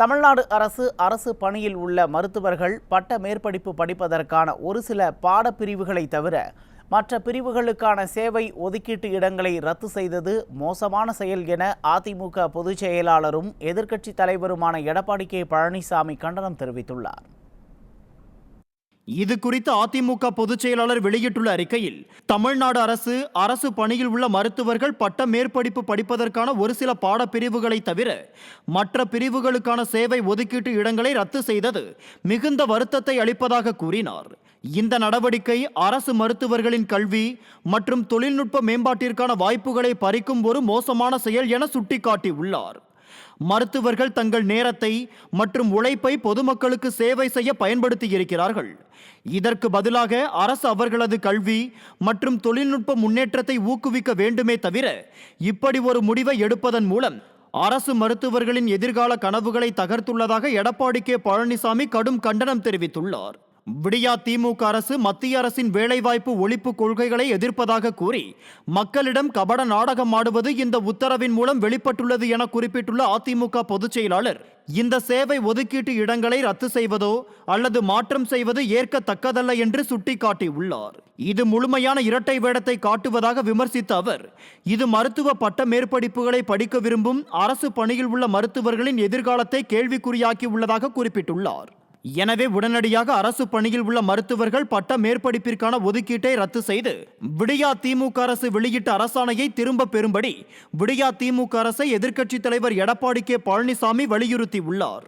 தமிழ்நாடு அரசு அரசு பணியில் உள்ள மருத்துவர்கள் பட்ட மேற்படிப்பு படிப்பதற்கான ஒரு சில பாடப்பிரிவுகளை தவிர மற்ற பிரிவுகளுக்கான சேவை ஒதுக்கீட்டு இடங்களை ரத்து செய்தது மோசமான செயல் என அதிமுக பொதுச் செயலாளரும் எதிர்க்கட்சித் தலைவருமான எடப்பாடி கே பழனிசாமி கண்டனம் தெரிவித்துள்ளார். இது குறித்து அதிமுக பொதுச் செயலாளர் வெளியிட்டுள்ள அறிக்கையில் தமிழ்நாடு அரசு அரசு பணியில் உள்ள மருத்துவர்கள் பட்ட மேற்படிப்பு படிப்பதற்கான ஒரு சில பாடப்பிரிவுகளை தவிர மற்ற பிரிவுகளுக்கான சேவை ஒதுக்கீட்டு இடங்களை ரத்து செய்தது மிகுந்த வருத்தத்தை அளிப்பதாக கூறினார். இந்த நடவடிக்கை அரசு மருத்துவர்களின் கல்வி மற்றும் தொழில்நுட்ப மேம்பாட்டிற்கான வாய்ப்புகளை பறிக்கும் ஒரு மோசமான செயல் என சுட்டிக்காட்டியுள்ளார். மருத்துவர்கள் தங்கள் நேரத்தை மற்றும் உழைப்பை பொதுமக்களுக்கு சேவை செய்ய பயன்படுத்தி இருக்கிறார்கள் இதற்கு பதிலாக அரசு அவர்களது கல்வி மற்றும் தொழில்நுட்ப முன்னேற்றத்தை ஊக்குவிக்க வேண்டுமே தவிர இப்படி ஒரு முடிவை எடுப்பதன் மூலம் அரசு மருத்துவர்களின் எதிர்கால கனவுகளை தகர்த்துள்ளதாக எடப்பாடி கே பழனிசாமி கடும் கண்டனம் தெரிவித்துள்ளார். விடியா திமுக அரசு மத்திய அரசின் வேலைவாய்ப்பு ஒழிப்பு கொள்கைகளை எதிர்ப்பதாக கூறி மக்களிடம் கபட நாடகம் ஆடுவது இந்த உத்தரவின் மூலம் வெளிப்பட்டுள்ளது என குறிப்பிட்டுள்ள அதிமுக பொதுச் செயலாளர் இந்த சேவை ஒதுக்கீட்டு இடங்களை ரத்து செய்வதோ அல்லது மாற்றம் செய்வது ஏற்கத்தக்கதல்ல என்று சுட்டிக்காட்டியுள்ளார். இது முழுமையான இரட்டை வேடத்தை காட்டுவதாக விமர்சித்த அவர் இது மருத்துவ பட்ட மேற்படிப்புகளை படிக்க விரும்பும் அரசு பணியில் உள்ள மருத்துவர்களின் எதிர்காலத்தை கேள்விக்குறியாக்கி உள்ளதாக குறிப்பிட்டுள்ளார். எனவே உடனடியாக அரசு பணியில் உள்ள மருத்துவர்கள் பட்ட மேற்படிப்பிற்கான ஒதுக்கீட்டை ரத்து செய்து விடியா திமுக அரசு வெளியிட்ட அரசாணையை திரும்ப பெறும்படி விடியா திமுக அரசை எதிர்க்கட்சித் தலைவர் எடப்பாடி கே பழனிசாமி வலியுறுத்தியுள்ளார்.